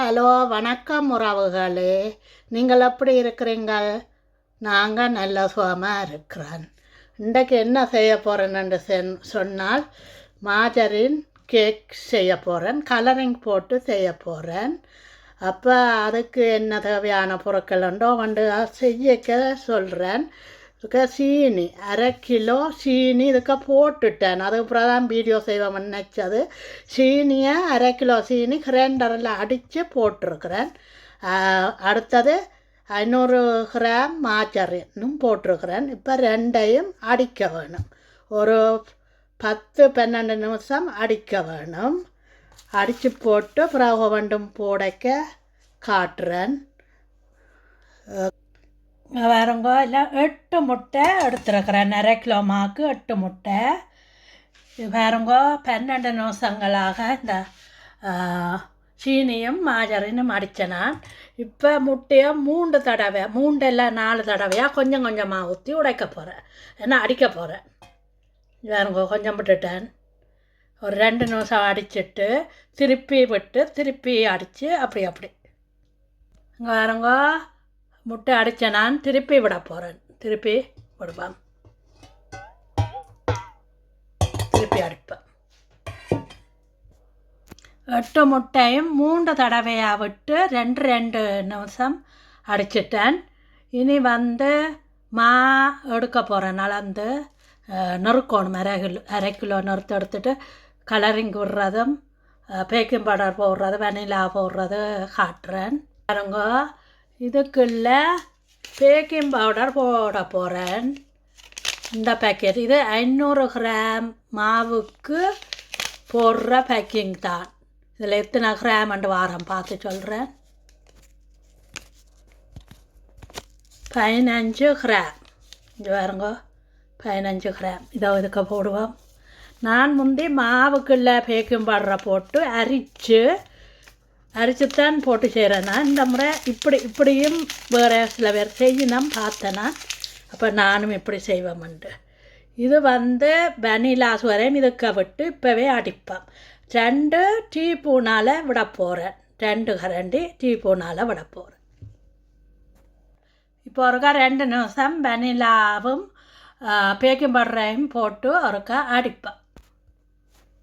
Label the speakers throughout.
Speaker 1: Hello வணக்கம் உறவுகளே. நீங்கள் எப்படி இருக்கிறீங்க நாங்கள் நல்ல சுகமாக இருக்கிறோம். இன்றைக்கு என்ன செய்ய போகிறேன்னு சொன்னால் மாஜரின் கேக் செய்ய போகிறேன் கலரிங் போட்டு செய்ய போகிறேன் அப்போ அதுக்கு என்ன தேவையான பொருட்கள் உண்டோ வந்து செய்யக்க சொல்கிறேன் இதுக்கு சீனி அரை கிலோ சீனி இதுக்கு போட்டுட்டேன். அதுக்கப்புறம் தான் வீடியோ செய்வேன். நினச்சது சீனியை அரை கிலோ சீனி கிரைண்டரில் அடித்து போட்டிருக்கிறேன். அடுத்தது ஐநூறு கிராம் மாச்சரினும் போட்டிருக்கிறேன். இப்போ ரெண்டையும் அடிக்க வேணும். ஒரு பத்து பன்னெண்டு நிமிஷம் அடிக்க வேணும். அடித்து போட்டு பிறகு வேண்டும் போடைக்க காட்டுறேன். வேறங்க இல்லை எட்டு முட்டை எடுத்துருக்கிறேன். நிறைய கிலோ மாக்கு எட்டு முட்டை. வேறங்க பன்னெண்டு நிமிஷங்களாக இந்த சீனியும் மாஜரினும் அடித்தேன் நான். இப்போ முட்டையை மூன்று தடவை மூண்டெல்லாம் நாலு தடவையாக கொஞ்சம் கொஞ்சமாக ஊற்றி உடைக்க போகிறேன் ஏன்னா அடிக்க போகிறேன் வேறங்க கொஞ்சம் விட்டுட்டேன். ஒரு ரெண்டு நிமிஷம் அடிச்சிட்டு திருப்பி விட்டு திருப்பி அடித்து அப்படி அப்படி. இங்கே வேறங்க முட்டை அடைச்ச நான் திருப்பி விட போகிறேன் திருப்பி விடுவேன். திருப்பி அடிப்பேன். எட்டு முட்டையும் மூன்று தடவையாக விட்டு ரெண்டு ரெண்டு நிமிஷம் அடிச்சிட்டேன். இனி வந்து மா எடுக்க போகிறேன் நலந்து நொறுக்கணும். அரை கிலோ அரை கிலோ நொறுத்து எடுத்துட்டு கலரிங் விடுறதும் பேக்கிங் பவுடர் போடுறது வெனிலா போடுறது காட்டுறேன். பாருங்க இதுக்குள்ள பேக்கிங் பவுடர் போட போகிறேன் இந்த பேக்கெட் இது ஐநூறு கிராம் மாவுக்கு போடுற பேக்கிங் தான். இதில் எத்தனை கிராம்ண்டு வாரம் பார்த்து சொல்கிறேன் பதினஞ்சு கிராம். இங்கே பாருங்க பதினஞ்சு கிராம். இதை இதுக்கு போடுவோம். நான் முந்தி மாவுக்குள்ள பேக்கிங் பவுடரை போட்டு அரித்து அரிச்சுத்தான் போட்டு செய்கிறேன் நான். இந்த முறை இப்படி இப்படியும் வேறு சில பேர் செய்யணும் பார்த்தேனா அப்போ நானும் இப்படி செய்வேன்ட்டு இது வந்து வெனிலா சுவரையும் இதுக்க விட்டு இப்போவே அடிப்பேன். ரெண்டு டீ பூனால் விட போகிறேன் ரெண்டு கரண்டி டீ பூனால் விட போகிறேன் இப்போ ஒருக்கா ரெண்டு நிமிஷம் வெனிலாவும் பேக்கிங் பவுடரையும் போட்டு ஒருக்கா அடிப்பேன்.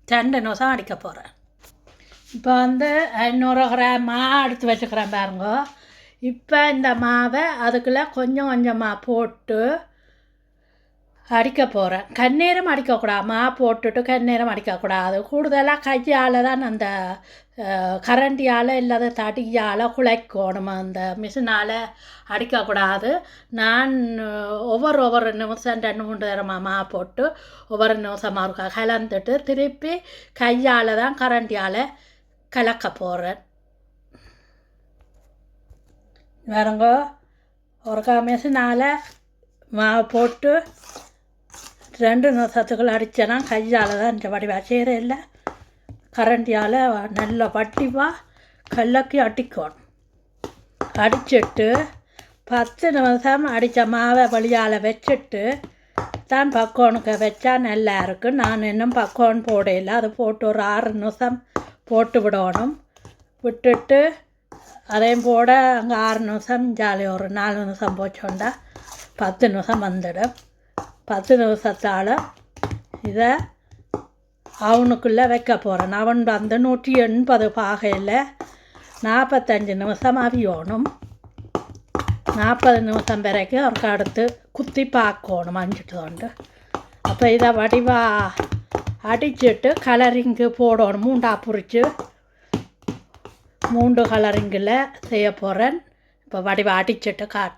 Speaker 1: ரெண்டு நிமிஷம் அடிக்க போகிறேன் இப்போ வந்து ஐநூறு கிராம் மா எடுத்து வச்சுக்கிறேன் பாருங்க. இப்போ இந்த மாவை அதுக்குள்ளே கொஞ்சம் கொஞ்சமாக போட்டு அடிக்க போகிறேன் கண்ணீரம் அடிக்கக்கூடாது மா போட்டுட்டு கண்ணீரம் அடிக்கக்கூடாது கூடுதலாக கையால் தான் அந்த கரண்டியால் இல்லாத தடியால் குழைக்கணும்? அந்த மிஷினால் அடிக்கக்கூடாது நான் ஒவ்வொரு ஒவ்வொரு நிமிஷம் ரெண்டு மூணு நேரமாக மா போட்டு ஒவ்வொரு நிமிஷமாக இருக்கா கலந்துட்டு திருப்பி கையால் தான் கரண்டியால் கலக்க போகிறேன் வேறங்க ஒருக்கா மிஷினால் மாவு போட்டு ரெண்டு நிமிஷத்துக்குள்ள அடித்தேன்னா கையால் தான் இந்த வடிவா செய்கிற இல்லை. கரண்டியால் நல்ல வட்டிவாக கல்லக்கி அடிக்கணும் அடிச்சிட்டு பத்து நிமிஷம் அடித்த மாவை வழியால் வச்சுட்டு தான் பக்கோனுக்கு வச்சா நல்லா இருக்கும். நான் இன்னும் பக்கோன் போடையில அது போட்டு ஒரு ஆறு நிமிஷம் போட்டு விடணும். விட்டுட்டு அதையும் போட அங்கே ஆறு நிமிஷம் ஜாலி ஒரு நாலு நிமிஷம் போச்சோண்டா. பத்து நிமிஷம் வந்துடும். பத்து நிமிஷத்தால் இதை அவனுக்குள்ளே வைக்க போகிறேன் அவன் வந்து நூற்றி எண்பது பாகையில் நாற்பத்தஞ்சு நிமிஷம் அவியணும். நாற்பது நிமிஷம் வரைக்கும் அவருக்கு அடுத்து குத்தி பார்க்கணும் அஞ்சுட்டு கொண்டு அப்போ இதை வடிவா அடிச்சிட்டு கலரிங்கு போடணும். மூண்டா புரிச்சு மூண்டு கலரிங்கில் செய்ய போகிறேன் இப்போ வடிவ அடிச்சிட்டு காட்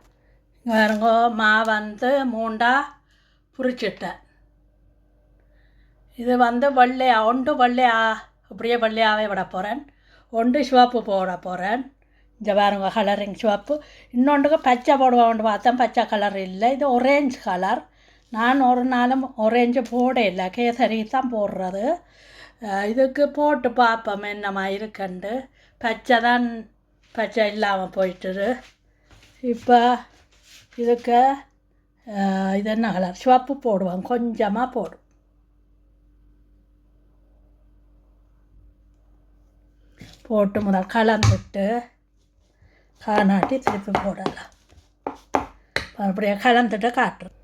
Speaker 1: வேறுங்க மா வந்து மூண்டா புரிச்சிட்டேன் இது வந்து வெள்ளையா ஒன்று வெள்ளையா அப்படியே வெள்ளையாகவே விட போகிறேன் ஒன்று சிவப்பு போட போகிறேன் இந்த பாருங்க கலரிங் சிவப்பு. இன்னொன்றுக்கு பச்சை போடுவோம். பார்த்தேன் பச்சை கலர் இல்லை. இது ஒரேஞ்ச் கலர் நான் ஒரு நாளும் ஒரேஞ்சு போட இல்லை கேசரி தான் போடுறது இதுக்கு போட்டு பார்ப்போம் என்னம்மா இருக்குண்டு பச்சை தான் பச்சை இல்லாமல் போயிட்டுது இப்போ இதுக்கு இது என்ன கலர் சிவப்பு போடுவோம் கொஞ்சமாக போடும். போட்டு முதல் கலந்துட்டு காணாட்டி திருப்பி போடலாம். அப்படியே கலந்துட்டு காட்டுறோம்.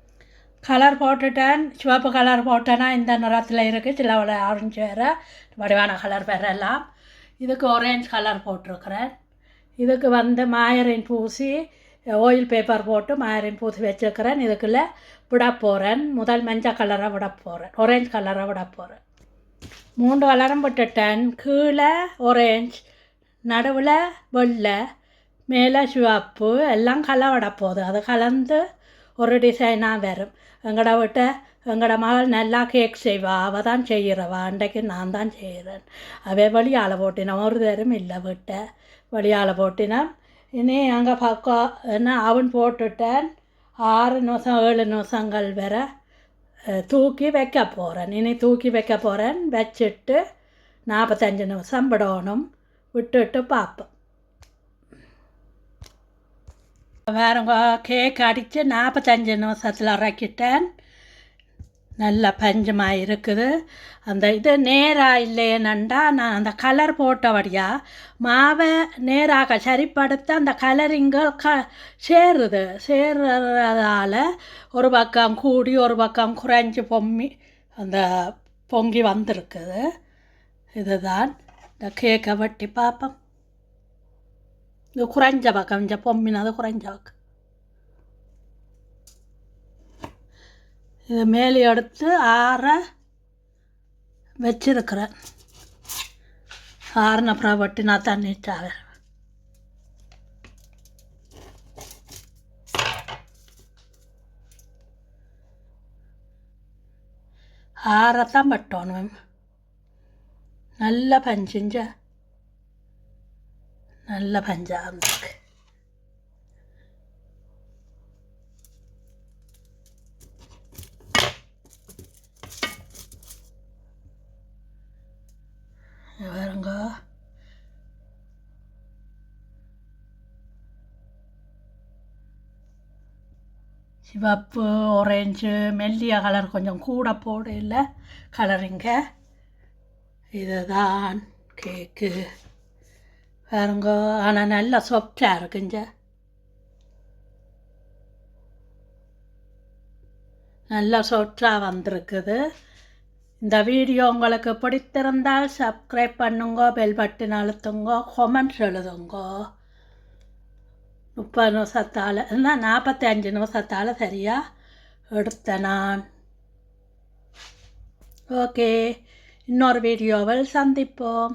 Speaker 1: கலர் போட்டுட்டேன். சிவப்பு கலர் போட்டேன்னா இந்த நிறத்தில் இருக்குது சில ஆரஞ்சு வேறு வடிவான கலர் வேறெல்லாம் இதுக்கு ஒரேஞ்ச் கலர் போட்டிருக்கிறேன். இதுக்கு வந்து மாயரின் பூசி ஆயில் பேப்பர் போட்டு மாயரின் பூசி வச்சுருக்கிறேன். இதுக்குள்ளே விட போகிறேன் முதல் மஞ்சள் கலரை விட போகிறேன் ஒரேஞ்ச் கலரை விட போகிறேன் மூன்று கலரும் விட்டுட்டேன். கீழே ஒரேஞ்ச் நடுவில் வெள்ளை மேலே சிவப்பு எல்லாம் கலவிட போகுது. அது கலந்து ஒரு டிசைனாக வரும். எங்கட விட்ட எங்களோட மகள் நல்லா கேக் செய்வா அவள் தான் செய்கிறவா அன்றைக்கு நான் தான் செய்கிறேன் அவை வழியால் போட்டினோம் ஒரு தரும் இல்லை விட்ட. வழியால் போட்டினான் இனி அங்கே பக்கம் என்ன அவன் போட்டுட்டேன். ஆறு நிமிஷம் ஏழு நிமிஷங்கள் வர தூக்கி வைக்க போகிறேன் இனி தூக்கி வைக்க போகிறேன் வச்சுட்டு நாற்பத்தஞ்சு நிமிஷம் விடணும். விட்டுட்டு பார்ப்பேன் வேறங்க கேக் அடித்து நாற்பத்தஞ்சு நிமிஷத்தில் இறக்கிட்டேன். நல்ல பஞ்சமாக இருக்குது. அந்த இது நேராக இல்லையேனண்டா நான் அந்த கலர் போட்டபடியா மாவை நேராக சரிப்படுத்த அந்த கலரிங்கள் க சேருது. சேர்றதால ஒரு பக்கம் கூடி ஒரு பக்கம் குறைஞ்சி பொம்மி அந்த பொங்கி வந்திருக்குது. இதுதான் இந்த கேக்கை வெட்டி பார்ப்போம். இது குறைஞ்ச பக்கம் இந்த பொம்மினாத குறைஞ்ச பக்கம் இது மேலே எடுத்து ஆற வச்சிருக்கிறேன் ஆறின அப்புறம் வெட்டி நான் தண்ணி வச்சாக ஆறத்தான் பட்டோணும் நல்ல பஞ்சிஞ்ச நல்ல பஞ்சா இருந்துருக்கு. பாருங்க. சிவப்பு ஆரஞ்சு மெல்லிய கலர் கொஞ்சம் கூட போட இல்லை கலருங்க இதுதான் கேக்கு பாருங்க ஆனால் நல்லா சாஃப்டாக இருக்குங்க. நல்லா சாஃப்டாக வந்திருக்குது. இந்த வீடியோ உங்களுக்கு பிடித்திருந்தால் சப்ஸ்கிரைப் பண்ணுங்க பெல் பட்டன் அழுத்துங்க கொமெண்ட்ஸ் எழுதுங்க. முப்பது நிமிஷத்தால் இல்லை நாற்பத்தி அஞ்சு நிமிஷத்தால் சரியாக எடுத்தேன் நான். ஓகே இன்னொரு வீடியோவில் சந்திப்போம்.